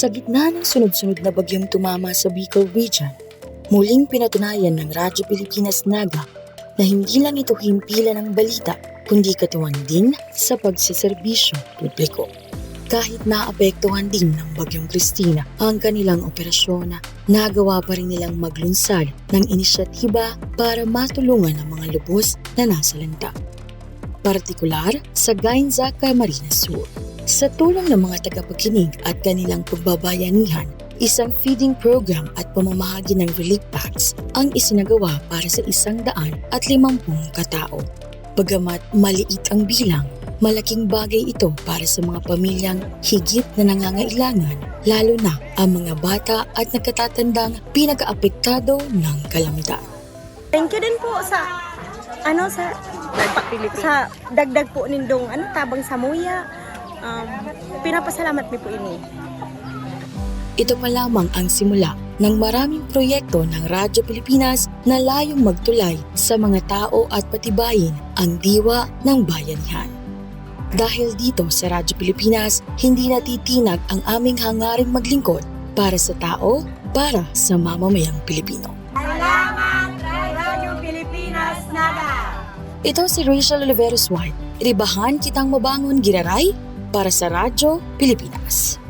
Sa gitna ng sunod-sunod na bagyong tumama sa Bicol Region, muling pinatunayan ng Radyo Pilipinas Naga na hindi lang ito himpilan ng balita kundi katuwang din sa pagsiservisyo publiko. Kahit naapektuhan din ng bagyong Christina ang kanilang operasyon, nagawa pa rin nilang maglunsad ng inisyatiba para matulungan ang mga lubos na nasa lanta. Partikular sa Gainza, Camarines Sur. Sa tulong ng mga tagapakinig at kanilang pagbabayanihan, isang feeding program at pamamahagi ng relief packs ang isinagawa para sa isang daan at limampung katao. Bagamat maliit ang bilang, malaking bagay ito para sa mga pamilyang higit na nangangailangan, lalo na ang mga bata at nagkatatandang pinag-aapektado ng kalamidad. Thank you din po sa ano sa sa dagdag po nindong ano tabang samuya. Um, pinapasalamat mi po ini. Ito pa lamang ang simula ng maraming proyekto ng Radyo Pilipinas na layong magtulay sa mga tao at patibayin ang diwa ng bayanihan. Dahil dito sa Radyo Pilipinas, hindi natitinag ang aming hangaring maglingkod para sa tao, para sa mamamayang Pilipino. Radio Pilipinas Naga. Ito si Rachel Oliveros White. Iribahan kitang mabangon giraray para sa Radyo Pilipinas.